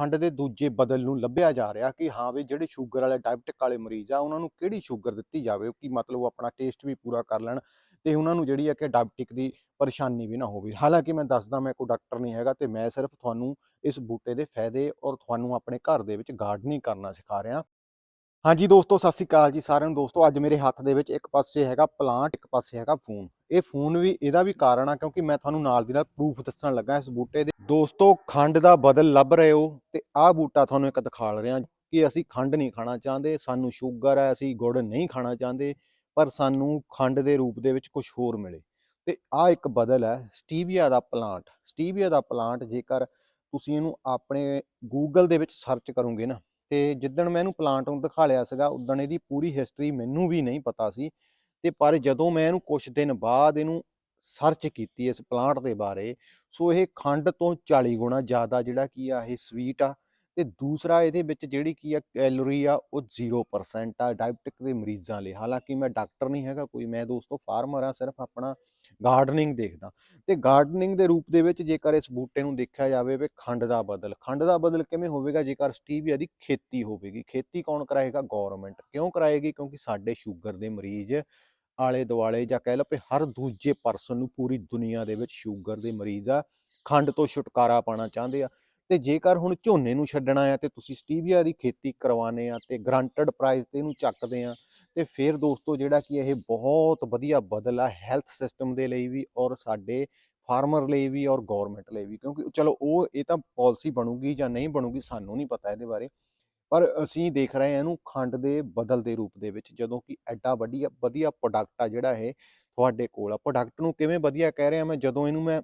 ਖੰਡ ਦੇ ਦੂਜੇ ਬਦਲ ਨੂੰ ਲੱਭਿਆ ਜਾ ਰਿਹਾ ਕਿ ਹਾਂ ਵੀ ਜਿਹੜੇ ਸ਼ੂਗਰ ਵਾਲੇ, ਡਾਇਬਟਿਕ ਵਾਲੇ ਮਰੀਜ਼ ਆ, ਉਹਨਾਂ ਨੂੰ ਕਿਹੜੀ ਸ਼ੂਗਰ ਦਿੱਤੀ ਜਾਵੇ, ਕਿ ਮਤਲਬ ਉਹ ਆਪਣਾ ਟੇਸਟ ਵੀ ਪੂਰਾ ਕਰ ਲੈਣ ਤੇ ਉਹਨਾਂ ਨੂੰ ਜਿਹੜੀ ਹੈ ਕਿ ਡਾਇਬਟਿਕ ਦੀ ਪਰੇਸ਼ਾਨੀ ਵੀ ਨਾ ਹੋਵੇ। ਹਾਲਾਂਕਿ ਮੈਂ ਦੱਸਦਾ, ਮੈਂ ਕੋਈ ਡਾਕਟਰ ਨਹੀਂ ਹੈਗਾ ਤੇ ਮੈਂ ਸਿਰਫ ਤੁਹਾਨੂੰ ਇਸ ਬੂਟੇ ਦੇ ਫਾਇਦੇ ਔਰ ਤੁਹਾਨੂੰ ਆਪਣੇ ਘਰ ਦੇ ਵਿੱਚ ਗਾਰਡਨਿੰਗ ਕਰਨਾ ਸਿਖਾ ਰਿਹਾ। ਹਾਂਜੀ ਦੋਸਤੋ, ਸਤਿ ਸ਼੍ਰੀ ਅਕਾਲ ਜੀ ਸਾਰਿਆਂ ਨੂੰ। ਦੋਸਤੋ, ਅੱਜ ਮੇਰੇ ਹੱਥ ਦੇ ਵਿੱਚ ਇੱਕ ਪਾਸੇ ਹੈਗਾ ਪਲਾਂਟ ਇੱਕ ਪਾਸੇ ਹੈਗਾ ਫੋਨ ਇਹ ਫੋਨ ਵੀ, ਇਹਦਾ ਵੀ ਕਾਰਨ ਆ ਕਿਉਂਕਿ ਮੈਂ ਤੁਹਾਨੂੰ ਨਾਲ ਦੀ ਨਾਲ ਪ੍ਰੂਫ ਦੱਸਣ ਲੱਗਾ ਇਸ ਬੂਟੇ ਦੇ ਦੋਸਤੋ, ਖੰਡ ਦਾ ਬਦਲ ਲੱਭ ਰਹੇ ਹੋ ਤੇ ਆਹ ਬੂਟਾ ਤੁਹਾਨੂੰ ਇੱਕ ਦਿਖਾ ਰਿਹਾ ਕਿ ਅਸੀਂ ਖੰਡ ਨਹੀਂ ਖਾਣਾ ਚਾਹੁੰਦੇ, ਸਾਨੂੰ ਸ਼ੂਗਰ ਹੈ, ਅਸੀਂ ਗੁੜ ਨਹੀਂ ਖਾਣਾ ਚਾਹੁੰਦੇ, ਪਰ ਸਾਨੂੰ ਖੰਡ ਦੇ ਰੂਪ ਦੇ ਵਿੱਚ ਕੁਝ ਹੋਰ ਮਿਲੇ। ਤੇ ਆਹ ਇੱਕ ਬਦਲ ਹੈ, ਸਟੀਵੀਆ ਦਾ ਪਲਾਂਟ। ਸਟੀਵੀਆ ਦਾ ਪਲਾਂਟ ਜੇਕਰ ਤੁਸੀਂ ਇਹਨੂੰ ਆਪਣੇ ਗੂਗਲ ਦੇ ਵਿੱਚ ਸਰਚ ਕਰੋਗੇ ਨਾ, ਤੇ ਜਿੱਦਣ ਮੈਂ ਇਹਨੂੰ ਪਲਾਂਟ ਨੂੰ ਦਿਖਾ ਲਿਆ ਸੀਗਾ, ਉਦਣ ਇਹਦੀ ਪੂਰੀ ਹਿਸਟਰੀ ਮੈਨੂੰ ਵੀ ਨਹੀਂ ਪਤਾ ਸੀ। ਤੇ ਪਰ ਜਦੋਂ ਮੈਂ ਇਹਨੂੰ ਕੁਝ ਦਿਨ ਬਾਅਦ ਇਹਨੂੰ ਸਰਚ ਕੀਤੀ ਇਸ ਪਲਾਂਟ ਦੇ ਬਾਰੇ, ਸੋ ਇਹ ਖੰਡ ਤੋਂ 40 ਗੁਣਾ ਜ਼ਿਆਦਾ ਜਿਹੜਾ ਕੀ ਆ, ਇਹ ਸਵੀਟ ਆ ਤੇ ਦੂਸਰਾ ਇਹਦੇ ਵਿੱਚ ਜਿਹੜੀ ਕੀ ਆ ਕੈਲੋਰੀ ਆ, ਉਹ 0% ਆ ਡਾਇਬਟਿਕ ਦੇ ਮਰੀਜ਼ਾਂ ਲਈ। ਹਾਲਾਂਕਿ ਮੈਂ ਡਾਕਟਰ ਨਹੀਂ ਹੈਗਾ ਕੋਈ, ਮੈਂ ਦੋਸਤੋ ਫਾਰਮਰ ਆ ਸਿਰਫ ਆਪਣਾ ਗਾਰਡਨਿੰਗ ਦੇਖਦਾ। ਤੇ ਗਾਰਡਨਿੰਗ ਦੇ ਰੂਪ ਦੇ ਵਿੱਚ ਜੇਕਰ ਇਸ ਬੂਟੇ ਨੂੰ ਦੇਖਿਆ ਜਾਵੇ ਵੀ ਖੰਡ ਦਾ ਬਦਲ, ਖੰਡ ਦਾ ਬਦਲ ਕਿਵੇਂ ਹੋਵੇਗਾ? ਜੇਕਰ ਸਟੀਵੀਆ ਦੀ ਖੇਤੀ ਹੋਵੇਗੀ, ਖੇਤੀ ਕੌਣ ਕਰਾਏਗਾ? ਗਵਰਨਮੈਂਟ ਕਿਉਂ ਕਰਾਏਗੀ? ਕਿਉਂਕਿ ਸਾਡੇ ਸ਼ੂਗਰ ਦੇ ਮਰੀਜ਼ ਆਲੇ ਦੁਆਲੇ ਜਾਂ ਕਹਿ ਲਓ ਕਿ ਹਰ ਦੂਜੇ ਪਰਸਨ ਨੂੰ ਪੂਰੀ ਦੁਨੀਆ ਦੇ ਵਿੱਚ ਸ਼ੂਗਰ ਦੇ ਮਰੀਜ਼ ਆ, ਖੰਡ ਤੋਂ ਛੁਟਕਾਰਾ ਪਾਣਾ ਚਾਹੁੰਦੇ ਆ। ਤੇ ਜੇਕਰ ਹੁਣ ਝੋਨੇ ਨੂੰ ਛੱਡਣਾ ਆ ਤੇ ਤੁਸੀਂ ਸਟੀਵੀਆ ਦੀ ਖੇਤੀ ਕਰਵਾਣੇ ਆ ਤੇ ਗਰੰਟਡ ਪ੍ਰਾਈਸ ਤੇ ਇਹਨੂੰ ਚੱਕਦੇ ਆ ਤੇ ਫਿਰ ਦੋਸਤੋ ਜਿਹੜਾ ਕਿ ਇਹ ਬਹੁਤ ਵਧੀਆ ਬਦਲ ਆ ਹੈਲਥ ਸਿਸਟਮ ਦੇ ਲਈ ਵੀ ਔਰ ਸਾਡੇ ਫਾਰਮਰ ਲਈ ਵੀ ਔਰ ਗਵਰਨਮੈਂਟ ਲਈ ਵੀ ਕਿਉਂਕਿ ਚਲੋ ਉਹ ਇਹ ਤਾਂ ਪਾਲਿਸੀ ਬਣੂਗੀ ਜਾਂ ਨਹੀਂ ਬਣੂਗੀ ਸਾਨੂੰ ਨਹੀਂ ਪਤਾ ਇਹਦੇ ਬਾਰੇ। ਪਰ ਅਸੀਂ ਦੇਖ ਰਹੇ ਹਾਂ ਇਹਨੂੰ ਖੰਡ ਦੇ ਬਦਲ ਦੇ ਰੂਪ ਦੇ ਵਿੱਚ, ਜਦੋਂ ਕਿ ਐਡਾ ਵਧੀਆ ਵਧੀਆ ਪ੍ਰੋਡਕਟ ਆ ਜਿਹੜਾ ਇਹ ਤੁਹਾਡੇ ਕੋਲ ਆ। ਪ੍ਰੋਡਕਟ ਨੂੰ ਕਿਵੇਂ ਵਧੀਆ ਕਹਿ ਰਿਹਾ ਮੈਂ, ਜਦੋਂ ਇਹਨੂੰ ਮੈਂ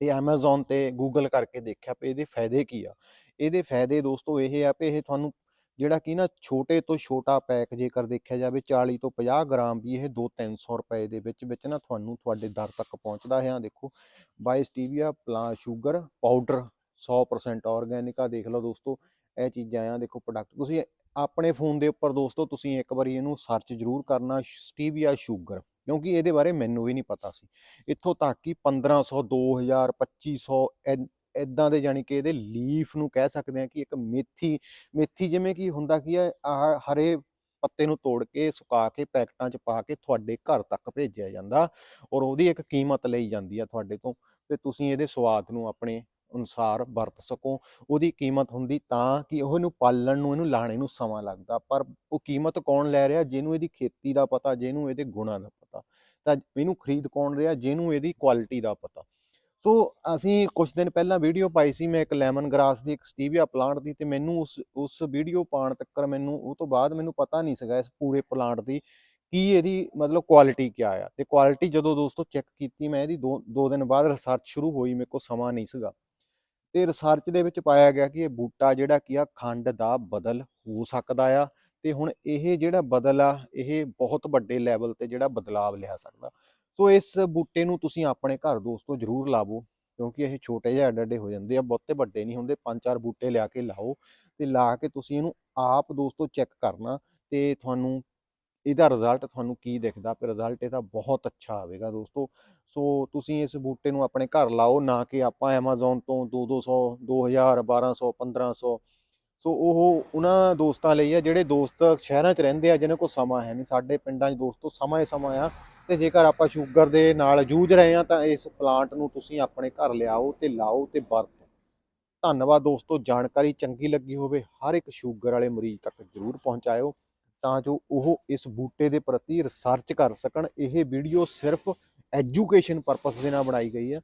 ਇਹ Amazon ਤੇ Google ਕਰਕੇ ਦੇਖਿਆ ਪਏ ਇਹਦੇ ਫਾਇਦੇ ਕੀ ਆ। ਇਹਦੇ ਫਾਇਦੇ ਦੋਸਤੋ ਇਹ ਆ ਕਿ ਇਹ ਤੁਹਾਨੂੰ ਜਿਹੜਾ ਕਿ ਨਾ ਛੋਟੇ ਤੋਂ ਛੋਟਾ ਪੈਕ ਜੇਕਰ ਦੇਖਿਆ ਜਾਵੇ 40 ਤੋਂ 50 ਗ੍ਰਾਮ ਵੀ ਇਹ 2-300 ਰੁਪਏ ਦੇ ਵਿੱਚ ਵਿੱਚ ਨਾ ਤੁਹਾਨੂੰ ਤੁਹਾਡੇ ਦਰ ਤੱਕ ਪਹੁੰਚਦਾ ਹੈ। ਆ ਦੇਖੋ ਬਾਈ ਸਟੀਵੀਆ ਪਲਾ ਸ਼ੂਗਰ ਪਾਊਡਰ 100% ਆਰਗੈਨਿਕ ਆ, ਦੇਖ ਲਓ ਦੋਸਤੋ, ਇਹ ਚੀਜ਼ਾਂ ਆ, ਦੇਖੋ ਪ੍ਰੋਡਕਟ ਤੁਸੀਂ ਆਪਣੇ ਫੋਨ ਦੇ ਉੱਪਰ ਦੋਸਤੋ ਤੁਸੀਂ ਇੱਕ ਵਾਰੀ ਇਹਨੂੰ ਸਰਚ ਜ਼ਰੂਰ ਕਰਨਾ ਸਟੀਵੀਆ ਸ਼ੂਗਰ ਕਿਉਂਕਿ ਇਹਦੇ ਬਾਰੇ ਮੈਨੂੰ ਵੀ ਨਹੀਂ ਪਤਾ ਸੀ। ਇੱਥੋਂ ਤੱਕ ਕਿ 1500 2000 2500 ਇਦਾਂ ਦੇ ਜਾਨੀ ਕਿ ਇਹਦੇ ਲੀਫ ਨੂੰ ਕਹਿ ਸਕਦੇ ਆ ਕਿ ਇੱਕ ਮੇਥੀ ਮੇਥੀ ਜਿਵੇਂ ਕਿ ਹੁੰਦਾ ਕੀ ਹੈ ਹਰੇ ਪੱਤੇ ਨੂੰ ਤੋੜ ਕੇ, ਸੁਕਾ ਕੇ, ਪੈਕਟਾਂ 'ਚ ਪਾ ਕੇ ਤੁਹਾਡੇ ਘਰ ਤੱਕ ਭੇਜਿਆ ਜਾਂਦਾ ਔਰ ਉਹਦੀ ਇੱਕ ਕੀਮਤ ਲਈ ਜਾਂਦੀ ਆ ਤੁਹਾਡੇ ਤੋਂ, ਤੇ ਤੁਸੀਂ ਇਹਦੇ ਸਵਾਦ ਨੂੰ ਆਪਣੇ ਅਨੁਸਾਰ ਵਰਤ ਸਕੋ। ਉਹਦੀ ਕੀਮਤ ਹੁੰਦੀ ਤਾਂ ਕਿ ਉਹ ਇਹਨੂੰ ਪਾਲਣ ਨੂੰ, ਇਹਨੂੰ ਲਾਣੇ ਨੂੰ ਸਮਾਂ ਲੱਗਦਾ। ਪਰ ਉਹ ਕੀਮਤ ਕੌਣ ਲੈ ਰਿਹਾ? ਜਿਹਨੂੰ ਇਹਦੀ ਖੇਤੀ ਦਾ ਪਤਾ, ਜਿਹਨੂੰ ਇਹਦੇ ਗੁਣਾਂ ਦਾ ਪਤਾ। ਤਾਂ ਇਹਨੂੰ ਖਰੀਦ ਕੌਣ ਰਿਹਾ? ਜਿਹਨੂੰ ਇਹਦੀ ਕੁਆਲਿਟੀ ਦਾ ਪਤਾ। ਸੋ ਅਸੀਂ ਕੁਝ ਦਿਨ ਪਹਿਲਾਂ ਵੀਡੀਓ ਪਾਈ ਸੀ, ਮੈਂ ਇੱਕ ਲੈਮਨ ਗ੍ਰਾਸ ਦੀ, ਇੱਕ ਸਟੀਵੀਆ ਪਲਾਂਟ ਦੀ ਤੇ ਮੈਨੂੰ ਉਸ ਉਸ ਵੀਡੀਓ ਪਾਉਣ ਤੱਕ ਮੈਨੂੰ, ਉਹ ਤੋਂ ਬਾਅਦ ਮੈਨੂੰ ਪਤਾ ਨਹੀਂ ਸੀਗਾ ਇਸ ਪੂਰੇ ਪਲਾਂਟ ਦੀ ਕੀ ਇਹਦੀ ਮਤਲਬ ਕੁਆਲਿਟੀ ਕੀ ਆ। ਤੇ ਕੁਆਲਿਟੀ ਜਦੋਂ ਦੋਸਤੋ ਚੈੱਕ ਕੀਤੀ, ਮੈਂ ਇਹਦੀ ਦੋ ਦੋ ਦਿਨ ਬਾਅਦ ਰਿਸਰਚ ਸ਼ੁਰੂ ਹੋਈ, ਮੇਰੇ ਕੋਲ ਸਮਾਂ ਨਹੀਂ ਸੀਗਾ। ਤੇ ਰਿਸਰਚ ਦੇ ਵਿੱਚ ਪਾਇਆ ਗਿਆ ਕਿ ਇਹ ਬੂਟਾ ਜਿਹੜਾ ਕੀ ਆ, ਖੰਡ ਦਾ ਬਦਲ ਹੋ ਸਕਦਾ ਆ ਤੇ ਹੁਣ ਇਹ ਜਿਹੜਾ ਬਦਲ ਆ, ਇਹ ਬਹੁਤ ਵੱਡੇ ਲੈਵਲ ਤੇ ਜਿਹੜਾ ਬਦਲਾਵ ਲਿਆ ਸਕਦਾ। ਸੋ ਇਸ ਬੂਟੇ ਨੂੰ ਤੁਸੀਂ ਆਪਣੇ ਘਰ ਦੋਸਤੋ ਜ਼ਰੂਰ ਲਾਵੋ, ਕਿਉਂਕਿ ਇਹ ਛੋਟੇ ਜਿਹੇ ਅੱਡੇ ਅੱਡੇ ਹੋ ਜਾਂਦੇ ਆ, ਬਹੁਤੇ ਵੱਡੇ ਨਹੀਂ ਹੁੰਦੇ, ਪੰਜ ਚਾਰ ਬੂਟੇ ਲਿਆ ਕੇ ਲਾਓ ਤੇ ਲਾ ਕੇ ਤੁਸੀਂ ਇਹਨੂੰ ਆਪ ਦੋਸਤੋ ਚੈੱਕ ਕਰਨਾ ਤੇ ਤੁਹਾਨੂੰ ਇਹਦਾ ਰਿਜ਼ਲਟ ਤੁਹਾਨੂੰ ਕੀ ਦਿਖਦਾ? ਪਰ ਰਿਜ਼ਲਟ ਇਹਦਾ ਬਹੁਤ ਅੱਛਾ ਆਵੇਗਾ ਦੋਸਤੋ। ਸੋ ਤੁਸੀਂ ਇਸ ਬੂਟੇ ਨੂੰ ਆਪਣੇ ਘਰ ਲਾਓ, ਨਾ ਕਿ ਆਪਾਂ Amazon ਤੋਂ 2-200 2000 1200 1500 ਸੋ ਉਹ ਉਹਨਾਂ ਦੋਸਤਾਂ ਲਈ ਆ, ਜਿਹੜੇ ਦੋਸਤ ਸ਼ਹਿਰਾਂ 'ਚ ਰਹਿੰਦੇ ਆ ਜਿਨ੍ਹਾਂ ਕੋਲ ਸਮਾਂ ਹੈ ਨਹੀਂ। ਸਾਡੇ ਪਿੰਡਾਂ 'ਚ ਦੋਸਤੋ ਸਮਾਂ ਹੀ ਸਮਾਂ ਆ। ਤੇ ਜੇਕਰ ਆਪਾਂ ਸ਼ੂਗਰ ਦੇ ਨਾਲ ਜੂਝ ਰਹੇ ਆ, ਤਾਂ ਇਸ ਪਲਾਂਟ ਨੂੰ ਤੁਸੀਂ ਆਪਣੇ ਘਰ ਲਿਆਓ ਤੇ ਲਾਓ ਤੇ ਵਰਤੋ। ਧੰਨਵਾਦ ਦੋਸਤੋ। ਜਾਣਕਾਰੀ ਚੰਗੀ ਲੱਗੀ ਹੋਵੇ, ਹਰ ਇੱਕ ਸ਼ੂਗਰ ਵਾਲੇ ਮਰੀਜ਼ ਤੱਕ ਜ਼ਰੂਰ ਪਹੁੰਚਾਇਓ। ਤਾਂ ਜੋ ਉਹ ਇਸ ਬੂਟੇ ਦੇ ਪ੍ਰਤੀ ਰਿਸਰਚ ਕਰ ਸਕਣ। ਇਹ ਵੀਡੀਓ ਸਿਰਫ ਐਜੂਕੇਸ਼ਨ ਪਰਪਸ ਦੇ ਨਾਲ ਬਣਾਈ ਗਈ ਹੈ।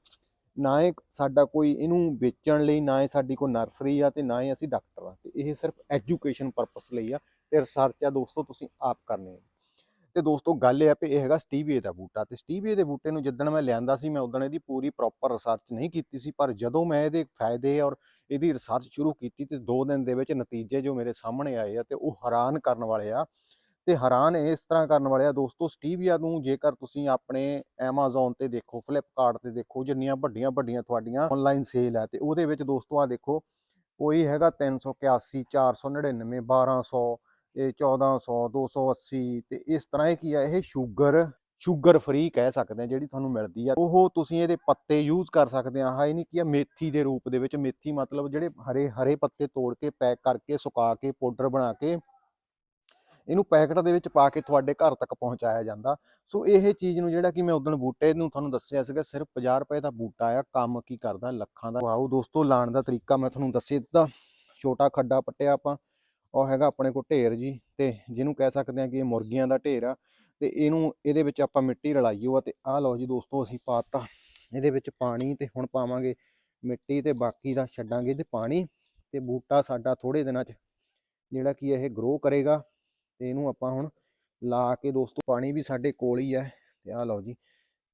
ਨਾ ਇਹ ਸਾਡਾ ਕੋਈ ਇਹਨੂੰ ਵੇਚਣ ਲਈ, ਨਾ ਇਹ ਸਾਡੀ ਕੋਈ ਨਰਸਰੀ ਆ ਤੇ ਨਾ ਹੀ ਅਸੀਂ ਡਾਕਟਰ ਆ। ਤੇ ਇਹ ਸਿਰਫ ਐਜੂਕੇਸ਼ਨ ਪਰਪਸ ਲਈ ਆ। ਤੇ ਰਿਸਰਚ ਆ ਦੋਸਤੋ, ਤੁਸੀਂ ਆਪ ਕਰਨੀ ਹੈ ਤੇ ਦੋਸਤੋ ਗੱਲ ਇਹ ਆ ਕਿ ਇਹ ਹੈਗਾ ਸਟੀਵੀਏ ਦਾ ਬੂਟਾ ਤੇ ਸਟੀਵੀਏ ਦੇ ਬੂਟੇ ਨੂੰ ਜਿੱਦਣ ਮੈਂ ਲਿਆਂਦਾ ਸੀ, ਮੈਂ ਉਦੋਂ ਇਹਦੀ ਪੂਰੀ ਪ੍ਰੋਪਰ ਰਿਸਰਚ ਨਹੀਂ ਕੀਤੀ ਸੀ, ਪਰ ਜਦੋਂ ਮੈਂ ਇਹਦੇ ਫਾਇਦੇ ਔਰ ਇਹਦੀ ਰਿਸਰਚ ਸ਼ੁਰੂ ਕੀਤੀ ਤੇ 2 ਦਿਨ ਦੇ ਵਿੱਚ ਨਤੀਜੇ ਜੋ ਮੇਰੇ ਸਾਹਮਣੇ ਆਏ ਆ ਤੇ ਉਹ ਹੈਰਾਨ ਕਰਨ ਵਾਲੇ ਆ ਤੇ ਹੈਰਾਨ ਇਸ ਤਰ੍ਹਾਂ ਕਰਨ ਵਾਲੇ ਆ, ਦੋਸਤੋ ਸਟੀਵੀਆ ਨੂੰ ਜੇਕਰ ਤੁਸੀਂ ਆਪਣੇ Amazon ਤੇ ਦੇਖੋ, Flipkart ਤੇ ਦੇਖੋ, ਜਿੰਨੀਆਂ ਵੱਡੀਆਂ ਵੱਡੀਆਂ ਤੁਹਾਡੀਆਂ ਆਨਲਾਈਨ ਸੇਲ ਹੈ ਤੇ ਉਹਦੇ ਵਿੱਚ ਦੋਸਤੋ ਆ ਦੇਖੋ, ਕੋਈ ਹੈਗਾ 381 499 1200 ਇਹ 1400 280 ਤੇ ਇਸ ਤਰ੍ਹਾਂ ਇਹ ਕੀ ਆ, ਇਹ ਸ਼ੂਗਰ ਸ਼ੂਗਰ ਫ੍ਰੀ ਕਹਿ ਸਕਦੇ ਆ ਜਿਹੜੀ ਤੁਹਾਨੂੰ ਮਿਲਦੀ ਆ। ਉਹ ਤੁਸੀਂ ਇਹਦੇ ਪੱਤੇ ਯੂਜ਼ ਕਰ ਸਕਦੇ ਆ ਆਹ ਇਹ ਨਹੀਂ ਕੀ ਆ, ਮੇਥੀ ਦੇ ਰੂਪ ਦੇ ਵਿੱਚ, ਮੇਥੀ ਮਤਲਬ ਜਿਹੜੇ ਹਰੇ ਹਰੇ ਪੱਤੇ ਤੋੜ ਕੇ, ਪੈਕ ਕਰਕੇ, ਸੁਕਾ ਕੇ ਪਾਊਡਰ ਬਣਾ ਕੇ ਇਹਨੂੰ ਪੈਕਟ ਦੇ ਵਿੱਚ ਪਾ ਕੇ ਤੁਹਾਡੇ ਘਰ ਤੱਕ ਪਹੁੰਚਾਇਆ ਜਾਂਦਾ। ਸੋ ਇਹ ਚੀਜ਼ ਨੂੰ ਜਿਹੜਾ ਕਿ ਮੈਂ ਉਦੋਂ ਬੂਟੇ ਨੂੰ ਤੁਹਾਨੂੰ ਦੱਸਿਆ ਸੀਗਾ, ਸਿਰਫ 50 ਰੁਪਏ ਦਾ ਬੂਟਾ ਆ, ਕੰਮ ਕੀ ਕਰਦਾ, ਲੱਖਾਂ ਦਾ। ਆਓ ਦੋਸਤੋ, ਲਾਣ ਦਾ ਤਰੀਕਾ ਮੈਂ ਤੁਹਾਨੂੰ ਦੱਸੇ ਦਿੱਤਾ। ਛੋਟਾ ਖੱਡਾ ਪੱਟਿਆ ਆਪਾਂ। ਉਹ ਹੈਗਾ ਆਪਣੇ ਕੋਲ ਢੇਰ ਜੀ, ਤੇ ਜਿਹਨੂੰ ਕਹਿ ਸਕਦੇ ਆ ਕਿ ਇਹ ਮੁਰਗੀਆਂ ਦਾ ਢੇਰ ਆ, ਤੇ ਇਹਨੂੰ ਇਹਦੇ ਵਿੱਚ ਆਪਾਂ ਮਿੱਟੀ ਰਲਾਈਓ ਆ ਤੇ ਆਹ ਲਓ ਜੀ ਦੋਸਤੋ ਅਸੀਂ ਪਾਤਾ, ਇਹਦੇ ਵਿੱਚ ਪਾਣੀ ਤੇ ਹੁਣ ਪਾਵਾਂਗੇ ਮਿੱਟੀ ਤੇ ਬਾਕੀ ਦਾ ਛੱਡਾਂਗੇ ਤੇ ਪਾਣੀ, ਤੇ ਬੂਟਾ ਸਾਡਾ ਥੋੜੇ ਦਿਨਾਂ 'ਚ ਜਿਹੜਾ ਕੀ ਇਹ ਗਰੋ ਕਰੇਗਾ, ਤੇ ਇਹਨੂੰ ਆਪਾਂ ਹੁਣ ਲਾ ਕੇ ਦੋਸਤੋ ਪਾਣੀ ਵੀ ਸਾਡੇ ਕੋਲ ਹੀ ਹੈ ਤੇ ਆਹ ਲਓ ਜੀ,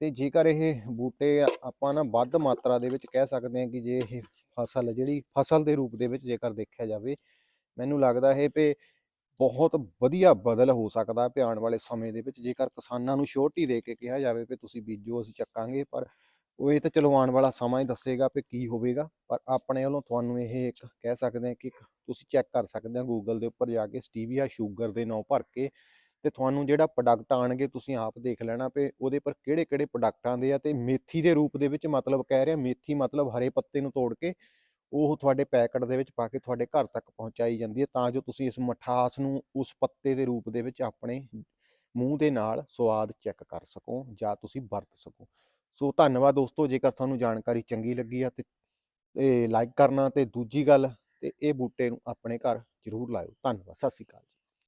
ਤੇ ਜੇਕਰ ਇਹ ਬੂਟੇ ਆਪਾਂ ਨਾ ਵੱਧ ਮਾਤਰਾ ਦੇ ਵਿੱਚ ਕਹਿ ਸਕਦੇ ਹਾਂ ਕਿ ਜੇ ਇਹ ਫਸਲ ਜਿਹੜੀ ਫਸਲ ਦੇ ਰੂਪ ਦੇ ਵਿੱਚ ਜੇਕਰ ਦੇਖਿਆ ਜਾਵੇ ਮੈਨੂੰ ਲੱਗਦਾ ਇਹ ਪੇ ਬਹੁਤ ਵਧੀਆ ਬਦਲ ਹੋ ਸਕਦਾ ਹੈ ਆਉਣ ਵਾਲੇ ਸਮੇਂ ਦੇ ਵਿੱਚ, ਜੇਕਰ ਕਿਸਾਨਾਂ ਨੂੰ ਸ਼ੋਰਟੀ ਦੇ ਕੇ ਕਿਹਾ ਜਾਵੇ ਕਿ ਤੁਸੀਂ ਬੀਜੋ, ਅਸੀਂ ਚੱਕਾਂਗੇ, ਪਰ ਉਹ ਇਹ ਤਾਂ ਚਲੋ ਆਉਣ ਵਾਲਾ ਸਮਾਂ ਹੀ ਦੱਸੇਗਾ ਕਿ ਕੀ ਹੋਵੇਗਾ, ਪਰ ਆਪਣੇ ਵੱਲੋਂ ਤੁਹਾਨੂੰ ਇਹ ਇੱਕ ਕਹਿ ਸਕਦੇ ਹਾਂ ਕਿ ਇੱਕ ਤੁਸੀਂ ਚੈੱਕ ਕਰ ਸਕਦੇ ਹੋ ਗੂਗਲ ਦੇ ਉੱਪਰ ਜਾ ਕੇ ਸਟੀਵੀਆ ਸ਼ੂਗਰ ਦੇ ਨਾਂ ਭਰ ਕੇ ਤੇ ਤੁਹਾਨੂੰ ਜਿਹੜਾ ਪ੍ਰੋਡਕਟ ਆਣਗੇ ਤੁਸੀਂ ਆਪ ਦੇਖ ਲੈਣਾ ਪਏ ਉਹਦੇ ਪਰ ਕਿਹੜੇ ਕਿਹੜੇ ਪ੍ਰੋਡਕਟ ਆਉਂਦੇ ਆ ਤੇ ਮੇਥੀ ਦੇ ਰੂਪ ਦੇ ਵਿੱਚ ਮਤਲਬ ਕਹਿ ਰਿਹਾ, ਮੇਥੀ ਮਤਲਬ ਹਰੇ ਪੱਤੇ ਨੂੰ ਤੋੜ ਕੇ ਉਹ ਤੁਹਾਡੇ ਪੈਕਟ ਦੇ ਵਿੱਚ ਪਾ ਕੇ ਤੁਹਾਡੇ ਘਰ ਤੱਕ ਪਹੁੰਚਾਈ ਜਾਂਦੀ ਹੈ ਤਾਂ ਜੋ ਤੁਸੀਂ ਇਸ ਮਠਾਸ ਨੂੰ ਉਸ ਪੱਤੇ ਦੇ ਰੂਪ ਦੇ ਵਿੱਚ ਆਪਣੇ ਮੂੰਹ ਦੇ ਨਾਲ ਸਵਾਦ ਚੈੱਕ ਕਰ ਸਕੋ ਜਾਂ ਤੁਸੀਂ ਵਰਤ ਸਕੋ। ਸੋ ਧੰਨਵਾਦ ਦੋਸਤੋ, ਜੇਕਰ ਤੁਹਾਨੂੰ ਜਾਣਕਾਰੀ ਚੰਗੀ ਲੱਗੀ ਆ ਤੇ ਇਹ ਲਾਈਕ ਕਰਨਾ ਤੇ ਦੂਜੀ ਗੱਲ ਤੇ ਇਹ ਬੂਟੇ ਨੂੰ ਆਪਣੇ ਘਰ ਜ਼ਰੂਰ ਲਾਇਓ। ਧੰਨਵਾਦ, ਸਤਿ ਸ਼੍ਰੀ ਅਕਾਲ ਜੀ।